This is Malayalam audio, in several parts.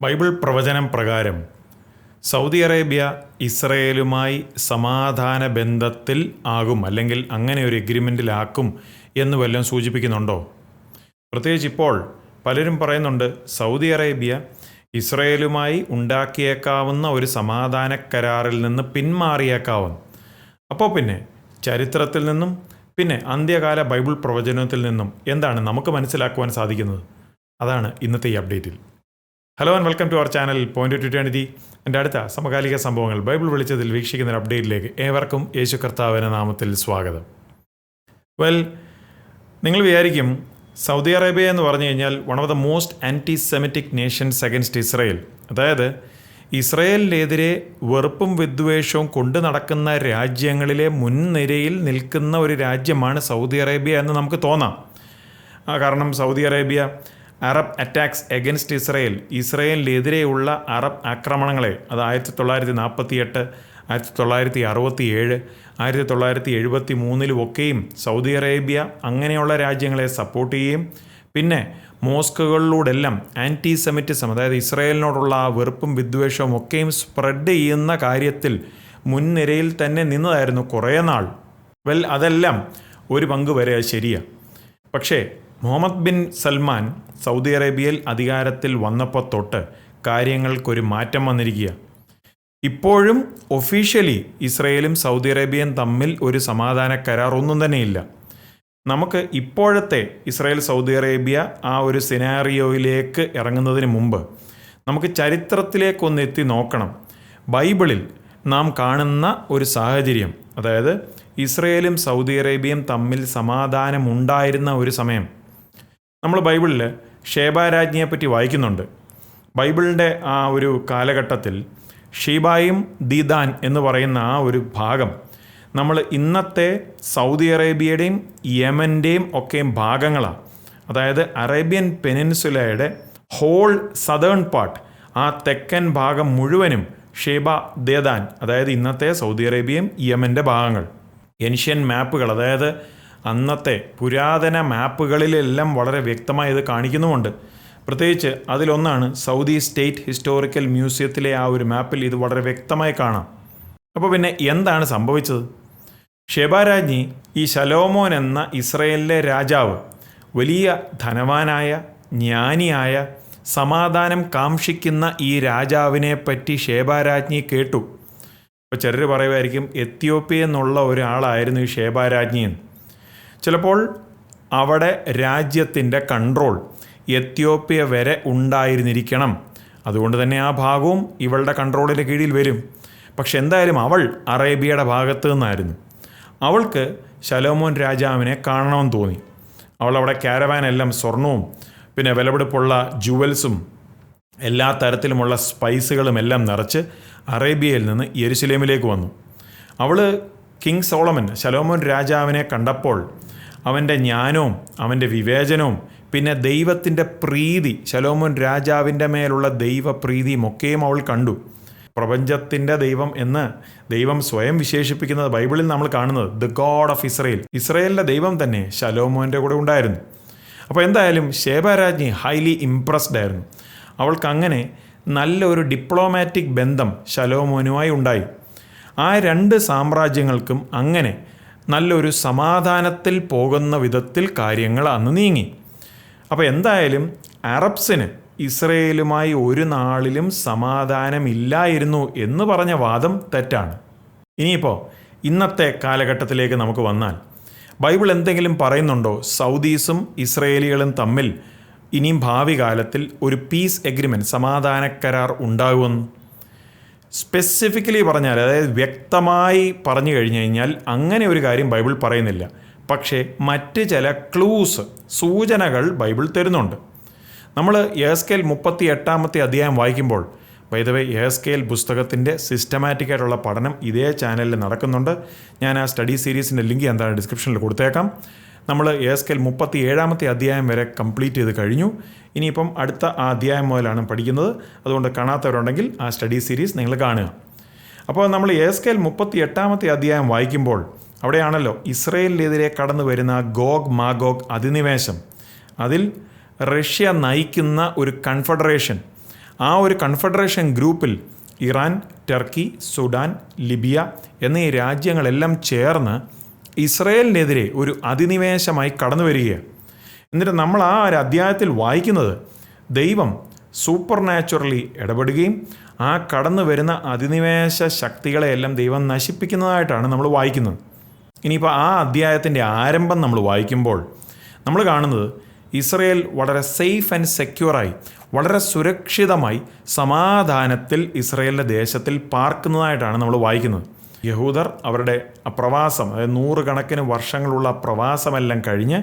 ബൈബിൾ പ്രവചനം പ്രകാരം സൗദി അറേബ്യ ഇസ്രയേലുമായി സമാധാന ബന്ധത്തിൽ ആകും അല്ലെങ്കിൽ അങ്ങനെ ഒരു എഗ്രിമെന്റിലാക്കും എന്ന് വല്ലതും സൂചിപ്പിക്കുന്നുണ്ടോ? പ്രത്യേകിച്ച് ഇപ്പോൾ പലരും പറയുന്നുണ്ട് സൗദി അറേബ്യ ഇസ്രയേലുമായി ഉണ്ടാക്കിയേക്കാവുന്ന ഒരു സമാധാന കരാറിൽ നിന്ന് പിന്മാറിയേക്കാവും. അപ്പോൾ പിന്നെ ചരിത്രത്തിൽ നിന്നും പിന്നെ അന്ത്യകാല ബൈബിൾ പ്രവചനത്തിൽ നിന്നും എന്താണ് നമുക്ക് മനസ്സിലാക്കുവാൻ സാധിക്കുന്നത്? അതാണ് ഇന്നത്തെ ഈ അപ്ഡേറ്റിൽ hello and welcome to our channel point to eternity എന്റെ അടുത്ത സമകാലിക സംഭവങ്ങൾ ബൈബിൾ വിളിച്ചതിൽ വീക്ഷിക്കുന്ന ഒരു അപ്ഡേറ്റിലേക്ക് ഏവർക്കും യേശു കർത്താവിന്റെ നാമത്തിൽ സ്വാഗതം. വെൽ നിങ്ങൾ വിചാരിക്കും സൗദി അറേബ്യ എന്ന് പറഞ്ഞു കഴിഞ്ഞാൽ one of the most anti semitic nations against Israel അതായത് ഇസ്രയേലിനെതിരെ വെറുപ്പും വിദ്വേഷവും കൊണ്ടു നടക്കുന്ന രാജ്യങ്ങളിലെ മുൻനിരയിൽ നിൽക്കുന്ന ഒരു രാജ്യമാണ് സൗദി അറേബ്യ എന്ന് നമുക്ക് തോന്നാം. കാരണം Saudi Arabia Arab attacks against Israel. ഇസ്രയേലിനെതിരെയുള്ള Arab ആക്രമണങ്ങളെ അത് ആയിരത്തി തൊള്ളായിരത്തി നാൽപ്പത്തി എട്ട് ആയിരത്തി തൊള്ളായിരത്തി അറുപത്തി ഏഴ് ആയിരത്തി തൊള്ളായിരത്തി എഴുപത്തി മൂന്നിലുമൊക്കെയും സൗദി അറേബ്യ അങ്ങനെയുള്ള രാജ്യങ്ങളെ സപ്പോർട്ട് ചെയ്യുകയും പിന്നെ മോസ്കുകളിലൂടെല്ലാം ആന്റി സെമിറ്റിസം അതായത് ഇസ്രയേലിനോടുള്ള ആ വെറുപ്പും വിദ്വേഷവും ഒക്കെയും സ്പ്രെഡ് ചെയ്യുന്ന കാര്യത്തിൽ മുൻനിരയിൽ തന്നെ നിന്നതായിരുന്നു കുറേ നാൾ. വെൽ അതെല്ലാം ഒരു പങ്ക് വരെ ശരിയാണ് പക്ഷേ മുഹമ്മദ് ബിൻ സൽമാൻ സൗദി അറേബ്യയിൽ അധികാരത്തിൽ വന്നപ്പോൾ തൊട്ട് കാര്യങ്ങൾക്കൊരു മാറ്റം വന്നിരിക്കുക. ഇപ്പോഴും ഒഫീഷ്യലി ഇസ്രയേലും സൗദി അറേബ്യയും തമ്മിൽ ഒരു സമാധാന കരാറൊന്നും തന്നെയില്ല. നമുക്ക് ഇപ്പോഴത്തെ ഇസ്രായേൽ സൗദി അറേബ്യ ആ ഒരു സിനാറിയോയിലേക്ക് ഇറങ്ങുന്നതിന് മുമ്പ് നമുക്ക് ചരിത്രത്തിലേക്കൊന്ന് എത്തി നോക്കണം. ബൈബിളിൽ നാം കാണുന്ന ഒരു സാഹചര്യം അതായത് ഇസ്രയേലും സൗദി അറേബ്യയും തമ്മിൽ സമാധാനമുണ്ടായിരുന്ന ഒരു സമയം. നമ്മൾ ബൈബിളിൽ ഷേബാരാജ്ഞിയെ പറ്റി വായിക്കുന്നുണ്ട്. ബൈബിളിന്റെ ആ ഒരു കാലഘട്ടത്തിൽ ഷീബായും ദീദാൻ എന്ന് പറയുന്ന ആ ഒരു ഭാഗം നമ്മൾ ഇന്നത്തെ സൗദി അറേബ്യയുടെയും യമന്റെയും ഒക്കെയും ഭാഗങ്ങളാണ് അതായത് അറേബ്യൻ പെനിൻസുലയുടെ ഹോൾ സദേൺ പാർട്ട് ആ തെക്കൻ ഭാഗം മുഴുവനും ഷേബ ദേദാൻ അതായത് ഇന്നത്തെ സൗദി അറേബ്യയും യമന്റെ ഭാഗങ്ങൾ. ഏൻഷ്യൻ മാപ്പുകൾ അതായത് അന്നത്തെ പുരാതന മാപ്പുകളിലെല്ലാം വളരെ വ്യക്തമായി ഇത് കാണിക്കുന്നുമുണ്ട്. പ്രത്യേകിച്ച് അതിലൊന്നാണ് സൗദി സ്റ്റേറ്റ് ഹിസ്റ്റോറിക്കൽ മ്യൂസിയത്തിലെ ആ ഒരു മാപ്പിൽ ഇത് വളരെ വ്യക്തമായി കാണാം. അപ്പോൾ പിന്നെ എന്താണ് സംഭവിച്ചത്? ഷെബാരാജ്ഞി ഈ ശലോമോൻ എന്ന ഇസ്രയേലിലെ രാജാവ് വലിയ ധനവാനായ ജ്ഞാനിയായ സമാധാനം കാംക്ഷിക്കുന്ന ഈ രാജാവിനെ പറ്റി ഷേബാരാജ്ഞി കേട്ടു. അപ്പോൾ ചിലർ പറയുമായിരിക്കും എത്യോപ്യ എന്നുള്ള ഒരാളായിരുന്നു ഈ ഷേബാരാജ്ഞി എന്ന്. ചിലപ്പോൾ അവിടെ രാജ്യത്തിന്റെ കൺട്രോൾ എത്യോപ്യ വരെ ഉണ്ടായിരുന്നിരിക്കണം. അതുകൊണ്ട് തന്നെ ആ ഭാഗവും ഇവളുടെ കൺട്രോളിന്റെ കീഴിൽ വരും. പക്ഷെ എന്തായാലും അവൾ അറേബ്യയുടെ ഭാഗത്ത് നിന്നായിരുന്നു. അവൾക്ക് ശലോമോൻ രാജാവിനെ കാണണമെന്ന് തോന്നി. അവൾ അവിടെ എല്ലാം സ്വർണവും പിന്നെ വിലപിടിപ്പുള്ള ജുവൽസും എല്ലാ തരത്തിലുമുള്ള സ്പൈസുകളും എല്ലാം നിറച്ച് അറേബ്യയിൽ നിന്ന് യെരുസലേമിലേക്ക് വന്നു. അവൾ കിങ് സോളമൻ ശലോമോൻ രാജാവിനെ കണ്ടപ്പോൾ അവന്റെ ജ്ഞാനവും അവന്റെ വിവേചനവും പിന്നെ ദൈവത്തിന്റെ പ്രീതി ശലോമോൻ രാജാവിന്റെ മേലുള്ള ദൈവപ്രീതിയും ഒക്കെയും അവൾ കണ്ടു. പ്രപഞ്ചത്തിന്റെ ദൈവം എന്ന് ദൈവം സ്വയം വിശേഷിപ്പിക്കുന്നത് ബൈബിളിൽ നമ്മൾ കാണുന്നത് ദ ഗോഡ് ഓഫ് ഇസ്രയേൽ. ഇസ്രയേലിന്റെ ദൈവം തന്നെ ശലോമോന്റെ കൂടെ ഉണ്ടായിരുന്നു. അപ്പോൾ എന്തായാലും ശേബരാജ്ഞി ഹൈലി ഇംപ്രസ്ഡ് ആയിരുന്നു. അവൾക്ക് അങ്ങനെ നല്ലൊരു ഡിപ്ലോമാറ്റിക് ബന്ധം ശലോമോനുമായി ഉണ്ടായി. ആ രണ്ട് സാമ്രാജ്യങ്ങൾക്കും അങ്ങനെ നല്ലൊരു സമാധാനത്തിൽ പോകുന്ന വിധത്തിൽ കാര്യങ്ങൾ അന്ന് നീങ്ങി. അപ്പോൾ എന്തായാലും അറബ്സിന് ഇസ്രയേലുമായി ഒരു നാളിലും സമാധാനമില്ലായിരുന്നു എന്ന് പറഞ്ഞ വാദം തെറ്റാണ്. ഇനിയിപ്പോൾ ഇന്നത്തെ കാലഘട്ടത്തിലേക്ക് നമുക്ക് വന്നാൽ ബൈബിൾ എന്തെങ്കിലും പറയുന്നുണ്ടോ? സൗദീസും ഇസ്രയേലികളും തമ്മിൽ ഇനിയും ഭാവി കാലത്തിൽ ഒരു പീസ് എഗ്രിമെന്റ് സമാധാന കരാർ ഉണ്ടാകുമെന്ന്. സ്പെസിഫിക്കലി പറഞ്ഞാൽ അതായത് വ്യക്തമായി പറഞ്ഞു കഴിഞ്ഞു കഴിഞ്ഞാൽ അങ്ങനെ ഒരു കാര്യം ബൈബിൾ പറയുന്നില്ല. പക്ഷേ മറ്റ് ചില ക്ലൂസ് സൂചനകൾ ബൈബിൾ തരുന്നുണ്ട്. നമ്മൾ എസ്കേൽ മുപ്പത്തി എട്ടാമത്തെ അധ്യായം വായിക്കുമ്പോൾ വൈദവേ എസ്കേൽ പുസ്തകത്തിന്റെ സിസ്റ്റമാറ്റിക് ആയിട്ടുള്ള പഠനം ഇതേ ചാനലിൽ നടക്കുന്നുണ്ട്. ഞാൻ ആ സ്റ്റഡി സീരീസിന്റെ ലിങ്ക് എന്താണ് ഡിസ്ക്രിപ്ഷനിൽ കൊടുത്തേക്കാം. നമ്മൾ എസ്കേൽ മുപ്പത്തി ഏഴാമത്തെ അധ്യായം വരെ കംപ്ലീറ്റ് ചെയ്ത് കഴിഞ്ഞു. ഇനിയിപ്പം അടുത്ത ആ അധ്യായം മുതലാണ് പഠിക്കുന്നത്. അതുകൊണ്ട് കാണാത്തവരുണ്ടെങ്കിൽ ആ സ്റ്റഡി സീരീസ് നിങ്ങൾ കാണുക. അപ്പോൾ നമ്മൾ എസ്കേൽ മുപ്പത്തി എട്ടാമത്തെ അധ്യായം വായിക്കുമ്പോൾ അവിടെയാണല്ലോ ഇസ്രയേലിനെതിരെ കടന്നു വരുന്ന ഗോഗ് മാഗോഗ് അധിനിവേശം. അതിൽ റഷ്യ നയിക്കുന്ന ഒരു കൺഫെഡറേഷൻ ആ ഒരു കൺഫെഡറേഷൻ ഗ്രൂപ്പിൽ ഇറാൻ ടർക്കി സുഡാൻ ലിബിയ എന്നീ രാജ്യങ്ങളെല്ലാം ചേർന്ന് ഇസ്രയേലിനെതിരെ ഒരു അധിനിവേശമായി കടന്നു വരികയാണ്. എന്നിട്ട് നമ്മൾ ആ ഒരു അധ്യായത്തിൽ വായിക്കുന്നത് ദൈവം സൂപ്പർ നാച്ചുറലി ഇടപെടുകയും ആ കടന്നു വരുന്ന അധിനിവേശ ശക്തികളെയെല്ലാം ദൈവം നശിപ്പിക്കുന്നതായിട്ടാണ് നമ്മൾ വായിക്കുന്നത്. ഇനിയിപ്പോൾ ആ അധ്യായത്തിന്റെ ആരംഭം നമ്മൾ വായിക്കുമ്പോൾ നമ്മൾ കാണുന്നത് ഇസ്രയേൽ വളരെ സേഫ് ആൻഡ് സെക്യൂറായി വളരെ സുരക്ഷിതമായി സമാധാനത്തിൽ ഇസ്രയേലിന്റെ ദേശത്തിൽ പാർക്കുന്നതായിട്ടാണ് നമ്മൾ വായിക്കുന്നത്. യഹൂദർ അവരുടെ അപ്രവാസം പ്രവാസം അതായത് നൂറുകണക്കിന് വർഷങ്ങളുള്ള പ്രവാസമെല്ലാം കഴിഞ്ഞ്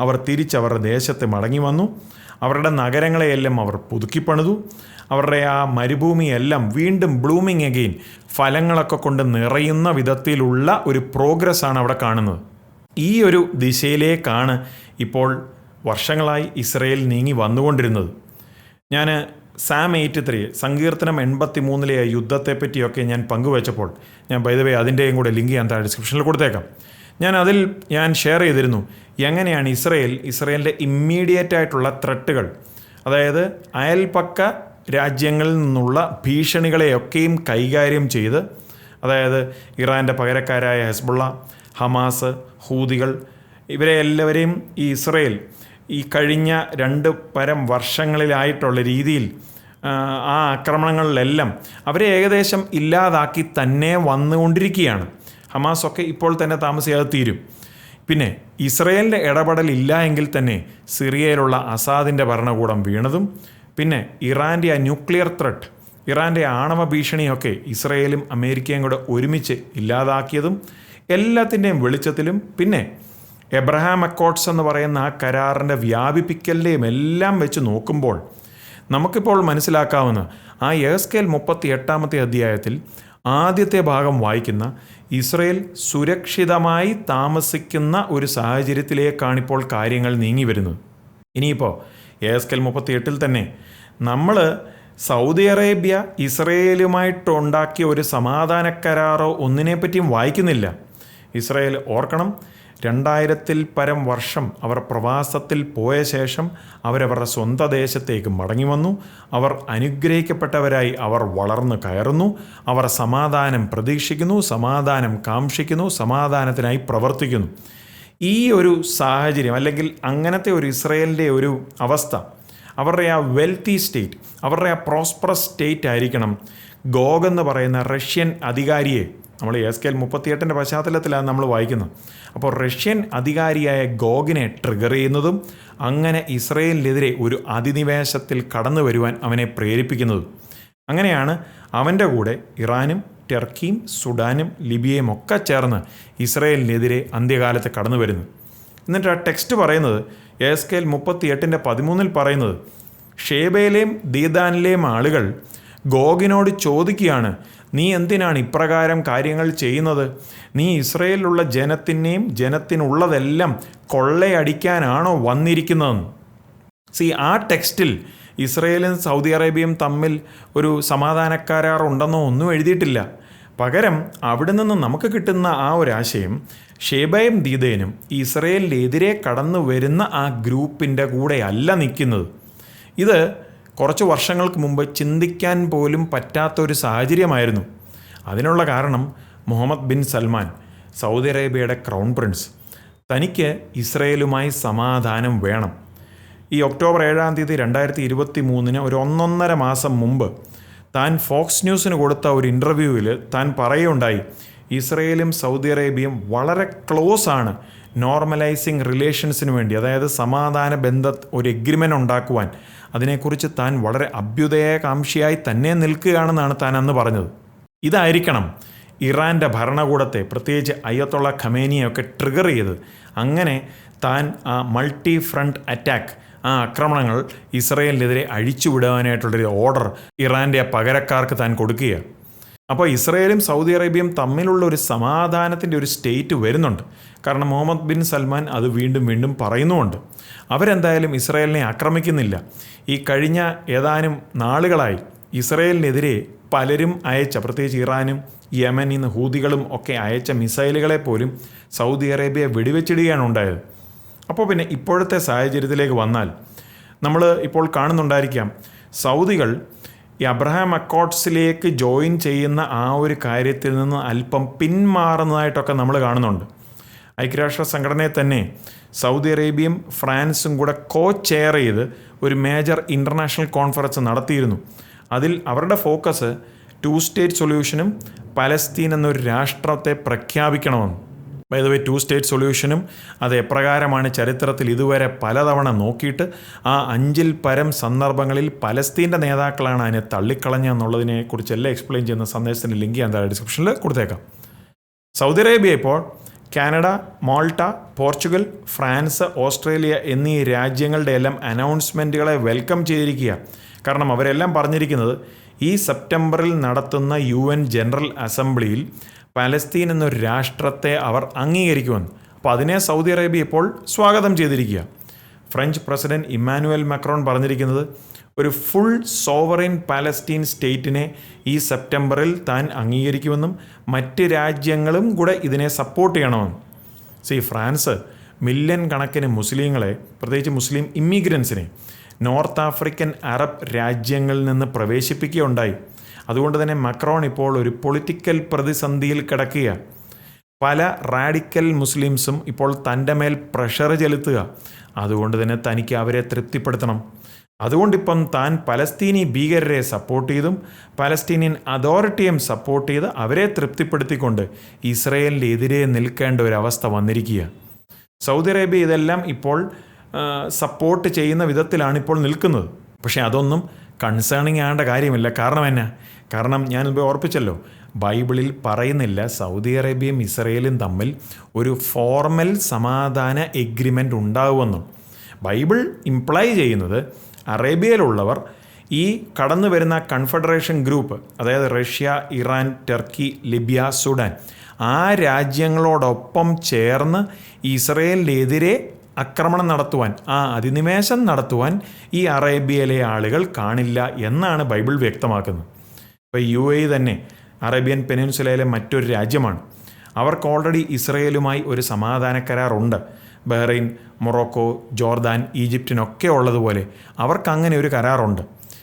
അവർ തിരിച്ചവരുടെ ദേശത്ത് മടങ്ങി വന്നു. അവരുടെ നഗരങ്ങളെയെല്ലാം അവർ പുതുക്കിപ്പണിതു അവരുടെ ആ മരുഭൂമിയെല്ലാം വീണ്ടും ബ്ലൂമിങ് അഗെയിൻ ഫലങ്ങളൊക്കെ കൊണ്ട് നിറയുന്ന വിധത്തിലുള്ള ഒരു പ്രോഗ്രസ് ആണ് അവിടെ കാണുന്നത്. ഈ ഒരു ദിശയിലേക്കാണ് ഇപ്പോൾ വർഷങ്ങളായി ഇസ്രയേൽ നീങ്ങി വന്നുകൊണ്ടിരുന്നത്. ഞാൻ സാം എയ്റ്റ് ത്രീ സങ്കീർത്തനം എൺപത്തി മൂന്നിലെ യുദ്ധത്തെ പറ്റിയൊക്കെ ഞാൻ പങ്കുവച്ചപ്പോൾ ഞാൻ ബൈദവേ അതിന്റെയും കൂടെ ലിങ്ക് ഞാൻ താഴെ ഡിസ്ക്രിപ്ഷനിൽ കൊടുത്തേക്കാം. ഞാൻ അതിൽ ഞാൻ ഷെയർ ചെയ്തിരുന്നു എങ്ങനെയാണ് ഇസ്രയേൽ ഇസ്രയേലിന്റെ ഇമ്മീഡിയറ്റ് ആയിട്ടുള്ള ത്രട്ടുകൾ അതായത് അയൽപക്ക രാജ്യങ്ങളിൽ നിന്നുള്ള ഭീഷണികളെയൊക്കെയും കൈകാര്യം ചെയ്ത് അതായത് ഇറാന്റെ പകരക്കാരായ ഹെസ്ബുള്ള ഹമാസ് ഹൂതികൾ ഇവരെ എല്ലാവരെയും ഈ ഇസ്രയേൽ ഈ കഴിഞ്ഞ രണ്ട് പരം വർഷങ്ങളിലായിട്ടുള്ള രീതിയിൽ ആ, ആക്രമണങ്ങളിലെല്ലാം അവരെ ഏകദേശം ഇല്ലാതാക്കി തന്നെ വന്നുകൊണ്ടിരിക്കുകയാണ്. ഹമാസൊക്കെ ഇപ്പോൾ തന്നെ താമസിയാതെ തീരും. പിന്നെ ഇസ്രയേലിന്റെ ഇടപെടൽ ഇല്ല എങ്കിൽ തന്നെ സിറിയയിലുള്ള അസാദിന്റെ ഭരണകൂടം വീണതും പിന്നെ ഇറാന്റെ ആ ന്യൂക്ലിയർ ത്രട്ട് ഇറാന്റെ ആണവ ഭീഷണിയൊക്കെ ഇസ്രയേലും അമേരിക്കയും കൂടെ ഒരുമിച്ച് ഇല്ലാതാക്കിയതും എല്ലാത്തിന്റെയും വെളിച്ചത്തിലും പിന്നെ എബ്രഹാം അക്കോട്ട്സ് എന്ന് പറയുന്ന ആ കരാറിന്റെ വ്യാപിപ്പിക്കലിന്റെയും എല്ലാം വെച്ച് നോക്കുമ്പോൾ നമുക്കിപ്പോൾ മനസ്സിലാക്കാവുന്ന ആ എസ്കേൽ മുപ്പത്തി എട്ടാമത്തെ അധ്യായത്തിൽ ആദ്യത്തെ ഭാഗം വായിക്കുന്ന ഇസ്രയേൽ സുരക്ഷിതമായി താമസിക്കുന്ന ഒരു സാഹചര്യത്തിലേക്കാണ് ഇപ്പോൾ കാര്യങ്ങൾ നീങ്ങി വരുന്നത്. ഇനിയിപ്പോൾ എസ്കേൽ മുപ്പത്തി എട്ടിൽ തന്നെ നമ്മൾ സൗദി അറേബ്യ ഇസ്രയേലുമായിട്ടുണ്ടാക്കിയ ഒരു സമാധാന കരാറോ ഒന്നിനെപ്പറ്റിയും വായിക്കുന്നില്ല. ഇസ്രയേൽ ഓർക്കണം രണ്ടായിരത്തിൽ പരം വർഷം അവർ പ്രവാസത്തിൽ പോയ ശേഷം അവരവരുടെ സ്വന്തം ദേശത്തേക്ക് മടങ്ങി വന്നു അവർ അനുഗ്രഹിക്കപ്പെട്ടവരായി അവർ വളർന്നു കയറുന്നു. അവർ സമാധാനം പ്രതീക്ഷിക്കുന്നു സമാധാനം കാക്ഷിക്കുന്നു സമാധാനത്തിനായി പ്രവർത്തിക്കുന്നു. ഈ ഒരു സാഹചര്യം അല്ലെങ്കിൽ അങ്ങനത്തെ ഒരു ഇസ്രയേലിന്റെ ഒരു അവസ്ഥ അവരുടെ ആ വെൽത്തി സ്റ്റേറ്റ് അവരുടെ ആ പ്രോസ്പറസ് സ്റ്റേറ്റ് ആയിരിക്കണം. ഗോഗ് എന്ന് പറയുന്ന റഷ്യൻ അധികാരിയെ നമ്മൾ എസ് കെ എൽ മുപ്പത്തിയെട്ടിന്റെ പശ്ചാത്തലത്തിലാണ് നമ്മൾ വായിക്കുന്നത്. അപ്പോൾ റഷ്യൻ അധികാരിയായ ഗോഗിനെ ട്രിഗർ ചെയ്യുന്നതും അങ്ങനെ ഇസ്രയേലിനെതിരെ ഒരു അധിനിവേശത്തിൽ കടന്നു വരുവാൻ അവനെ പ്രേരിപ്പിക്കുന്നതും. അങ്ങനെയാണ് അവന്റെ കൂടെ ഇറാനും ടർക്കിയും സുഡാനും ലിബിയയും ഒക്കെ ചേർന്ന് ഇസ്രയേലിനെതിരെ അന്ത്യകാലത്ത് കടന്നു വരുന്നു എന്നിട്ട് ആ ടെക്സ്റ്റ് പറയുന്നത് എസ് കെ എൽ മുപ്പത്തി എട്ടിന്റെ പതിമൂന്നിൽ പറയുന്നത് ഷേബയിലെയും ദീദാനിലെയും ആളുകൾ ഗോഗിനോട് ചോദിക്കുകയാണ് നീ എന്തിനാണ് ഇപ്രകാരം കാര്യങ്ങൾ ചെയ്യുന്നത്? നീ ഇസ്രയേലിലുള്ള ജനത്തിനെയും ജനത്തിനുള്ളതെല്ലാം കൊള്ളയടിക്കാനാണോ വന്നിരിക്കുന്നതെന്ന് സി ആ ടെക്സ്റ്റിൽ ഇസ്രയേലും സൗദി അറേബ്യയും തമ്മിൽ ഒരു സമാധാന കരാർ ഉണ്ടെന്നോ ഒന്നും എഴുതിയിട്ടില്ല. പകരം അവിടെ നിന്ന് നമുക്ക് കിട്ടുന്ന ആ ഒരാശയം ഷേബയും ദീദേനും ഇസ്രയേലിനെതിരെ കടന്നു വരുന്ന ആ ഗ്രൂപ്പിന്റെ കൂടെ അല്ല നിൽക്കുന്നത്. ഇത് കുറച്ച് വർഷങ്ങൾക്ക് മുമ്പ് ചിന്തിക്കാൻ പോലും പറ്റാത്ത ഒരു സാഹചര്യമായിരുന്നു. അതിനുള്ള കാരണം മുഹമ്മദ് ബിൻ സൽമാൻ സൗദി അറേബ്യയുടെ ക്രൗൺ പ്രിൻസ്. തനിക്ക് ഇസ്രയേലുമായി സമാധാനം വേണം. ഈ ഒക്ടോബർ ഏഴാം തീയതി രണ്ടായിരത്തി ഇരുപത്തി മൂന്നിന് ഒരു ഒന്നൊന്നര മാസം മുമ്പ് താൻ ഫോക്സ് ന്യൂസിന് കൊടുത്ത ഒരു ഇന്റർവ്യൂവിൽ താൻ പറയുകയുണ്ടായി ഇസ്രയേലും സൗദി അറേബ്യയും വളരെ ക്ലോസ് ആണ് നോർമലൈസിങ് റിലേഷൻസിന് വേണ്ടി അതായത് സമാധാന ബന്ധ ഒരു എഗ്രിമെന്റ് ഉണ്ടാക്കുവാൻ അതിനെക്കുറിച്ച് താൻ വളരെ അഭ്യുദയകാംക്ഷിയായി തന്നെ നിൽക്കുകയാണെന്നാണ് താൻ അന്ന് പറഞ്ഞത്. ഇതായിരിക്കണം ഇറാന്റെ ഭരണകൂടത്തെ പ്രത്യേകിച്ച് അയ്യത്തുള്ള ഖമേനിയൊക്കെ ട്രിഗർ ചെയ്ത് അങ്ങനെ താൻ ആ മൾട്ടി ഫ്രണ്ട് അറ്റാക്ക് ആ ആക്രമണങ്ങൾ ഇസ്രയേലിനെതിരെ അഴിച്ചുവിടാനായിട്ടുള്ളൊരു ഓർഡർ ഇറാന്റെ പകരക്കാർക്ക് താൻ കൊടുക്കുകയാണ്. അപ്പോൾ ഇസ്രയേലും സൗദി അറേബ്യയും തമ്മിലുള്ള ഒരു സമാധാനത്തിന്റെ ഒരു സ്റ്റേറ്റ് വരുന്നുണ്ട്. കാരണം മുഹമ്മദ് ബിൻ സൽമാൻ അത് വീണ്ടും വീണ്ടും പറയുന്നുമുണ്ട്. അവരെന്തായാലും ഇസ്രയേലിനെ ആക്രമിക്കുന്നില്ല. ഈ കഴിഞ്ഞ ഏതാനും നാളുകളായി ഇസ്രയേലിനെതിരെ പലരും അയച്ച പ്രത്യേകിച്ച് ഇറാനും യമനിൽ നിന്ന് ഹൂതികളും ഒക്കെ അയച്ച മിസൈലുകളെ പോലും സൗദി അറേബ്യ വെടിവെച്ചിടുകയാണ് ഉണ്ടായത്. അപ്പോൾ പിന്നെ ഇപ്പോഴത്തെ സാഹചര്യത്തിലേക്ക് വന്നാൽ നമ്മൾ ഇപ്പോൾ കാണുന്നുണ്ടായിരിക്കാം സൗദികൾ ഈ അബ്രഹാം അക്കോട്ട്സിലേക്ക് ജോയിൻ ചെയ്യുന്ന ആ ഒരു കാര്യത്തിൽ നിന്ന് അല്പം പിന്മാറുന്നതായിട്ടൊക്കെ നമ്മൾ കാണുന്നുണ്ട്. ഐക്യരാഷ്ട്ര സംഘടനയെ തന്നെ സൗദി അറേബ്യയും ഫ്രാൻസും കൂടെ കോ ചെയർ ചെയ്ത് ഒരു മേജർ ഇന്റർനാഷണൽ കോൺഫറൻസ് നടത്തിയിരുന്നു. അതിൽ അവരുടെ ഫോക്കസ് ടു സ്റ്റേറ്റ് സൊല്യൂഷനും പലസ്തീൻ എന്നൊരു രാഷ്ട്രത്തെ പ്രഖ്യാപിക്കണമെന്ന്. By the way two state സൊല്യൂഷനും അത് എപ്രകാരമാണ് ചരിത്രത്തിൽ ഇതുവരെ പലതവണ നോക്കിയിട്ട് ആ അഞ്ചിൽ പരം സന്ദർഭങ്ങളിൽ പലസ്തീന്റെ നേതാക്കളാണ് അതിനെ തള്ളിക്കളഞ്ഞ എന്നുള്ളതിനെ കുറിച്ചെല്ലാം എക്സ്പ്ലെയിൻ ചെയ്യുന്ന സന്ദേശത്തിന്റെ ലിങ്ക് ഞാൻ താഴെ ഡിസ്ക്രിപ്ഷനിൽ കൊടുത്തേക്കാം. സൗദി അറേബ്യ ഇപ്പോൾ Canada Malta Portugal France Australia എന്നീ രാജ്യങ്ങളുടെ എല്ലാം അനൗൺസ്മെന്റുകളെ വെൽക്കം ചെയ്തിരിക്കുക കാരണം അവരെല്ലാം പറഞ്ഞിരിക്കുന്നത് ഈ സെപ്റ്റംബറിൽ നടത്തുന്ന യു എൻ ജനറൽ അസംബ്ലിയിൽ പലസ്തീൻ എന്നൊരു രാഷ്ട്രത്തെ അവർ അംഗീകരിക്കുമെന്ന്. അപ്പോൾ അതിനെ സൗദി അറേബ്യ ഇപ്പോൾ സ്വാഗതം ചെയ്തിരിക്കുക. ഫ്രഞ്ച് പ്രസിഡന്റ് ഇമ്മാനുവൽ മക്രോൺ പറഞ്ഞിരിക്കുന്നത് ഒരു ഫുൾ സോവറിൻ പാലസ്റ്റീൻ സ്റ്റേറ്റിനെ ഈ സെപ്റ്റംബറിൽ താൻ അംഗീകരിക്കുമെന്നും മറ്റ് രാജ്യങ്ങളും കൂടെ ഇതിനെ സപ്പോർട്ട് ചെയ്യണമെന്നും. സി ഫ്രാൻസ് മില്യൺ കണക്കിന് മുസ്ലിങ്ങളെ പ്രത്യേകിച്ച് മുസ്ലിം ഇമ്മിഗ്രൻസിനെ നോർത്ത് ആഫ്രിക്കൻ അറബ് രാജ്യങ്ങളിൽ നിന്ന് പ്രവേശിപ്പിക്കുകയുണ്ടായി. അതുകൊണ്ട് തന്നെ മക്രോൺ ഇപ്പോൾ ഒരു പൊളിറ്റിക്കൽ പ്രതിസന്ധിയിൽ കിടക്കുകയാണ് പല റാഡിക്കൽ മുസ്ലിംസും ഇപ്പോൾ തന്റെ മേൽ പ്രഷർ ചെലുത്തുക. അതുകൊണ്ട് തന്നെ തനിക്ക് അവരെ തൃപ്തിപ്പെടുത്തണം. അതുകൊണ്ടിപ്പം താൻ പലസ്തീനി ഭീകരരെ സപ്പോർട്ട് ചെയ്തും പലസ്തീനിയൻ അതോറിറ്റിയും സപ്പോർട്ട് ചെയ്ത് അവരെ തൃപ്തിപ്പെടുത്തിക്കൊണ്ട് ഇസ്രയേലിന്റെ എതിരെ നിൽക്കേണ്ട ഒരു അവസ്ഥ വന്നിരിക്കുക. സൗദി അറേബ്യ ഇതെല്ലാം ഇപ്പോൾ സപ്പോർട്ട് ചെയ്യുന്ന വിധത്തിലാണ് ഇപ്പോൾ നിൽക്കുന്നത്. പക്ഷേ അതൊന്നും കൺസേണിങ് ആകേണ്ട കാര്യമില്ല. കാരണം എന്നാ? കാരണം ഞാൻ ഞാനിപ്പോൾ ഓർപ്പിച്ചല്ലോ ബൈബിളിൽ പറയുന്നില്ല സൗദി അറേബ്യയും ഇസ്രയേലും തമ്മിൽ ഒരു ഫോർമൽ സമാധാന എഗ്രിമെന്റ് ഉണ്ടാകുമെന്നും ബൈബിൾ ഇംപ്ലൈ ചെയ്യുന്നത് അറേബ്യയിലുള്ളവർ ഈ കടന്നു വരുന്ന കൺഫെഡറേഷൻ ഗ്രൂപ്പ് അതായത് Russia Iran Turkey Libya Sudan ആ രാജ്യങ്ങളോടൊപ്പം ചേർന്ന് ഇസ്രയേലിനെതിരെ ആക്രമണം നടത്തുവാൻ ആ അധിനിവേശം നടത്തുവാൻ ഈ അറേബ്യയിലെ ആളുകൾ കാണില്ല എന്നാണ് ബൈബിൾ വ്യക്തമാക്കുന്നത്. ഇപ്പോൾ യു എ തന്നെ അറേബ്യൻ പെനിൻസുലയിലെ മറ്റൊരു രാജ്യമാണ്. അവർക്ക് ഓൾറെഡി ഇസ്രയേലുമായി ഒരു സമാധാന കരാറുണ്ട്. ബഹ്റൈൻ മൊറോക്കോ ജോർദാൻ ഈജിപ്റ്റിനൊക്കെ ഉള്ളതുപോലെ അവർക്ക് അങ്ങനെ ഒരു കരാറുണ്ട്.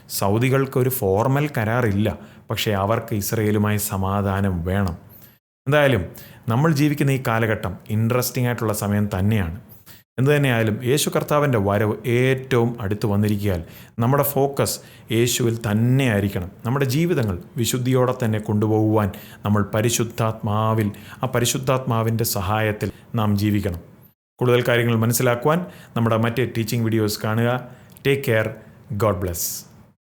സൗദികൾക്ക് ഒരു ഫോർമൽ കരാറില്ല പക്ഷേ അവർക്ക് ഇസ്രയേലുമായി സമാധാനം വേണം. എന്തായാലും നമ്മൾ ജീവിക്കുന്ന ഈ കാലഘട്ടം ഇൻട്രസ്റ്റിംഗ് ആയിട്ടുള്ള സമയം തന്നെയാണ്. എന്തു തന്നെയായാലും യേശു കർത്താവിന്റെ വരവ് ഏറ്റവും അടുത്ത് വന്നിരിക്കുകയാൽ നമ്മുടെ ഫോക്കസ് യേശുവിൽ തന്നെ ആയിരിക്കണം നമ്മുടെ ജീവിതങ്ങൾ വിശുദ്ധിയോടെ തന്നെ കൊണ്ടുപോകുവാൻ നമ്മൾ പരിശുദ്ധാത്മാവിൽ ആ പരിശുദ്ധാത്മാവിന്റെ സഹായത്തിൽ നാം ജീവിക്കണം. കൂടുതൽ കാര്യങ്ങൾ മനസ്സിലാക്കുവാൻ നമ്മുടെ മറ്റ് ടീച്ചിങ് വീഡിയോസ് കാണുക. Take care God bless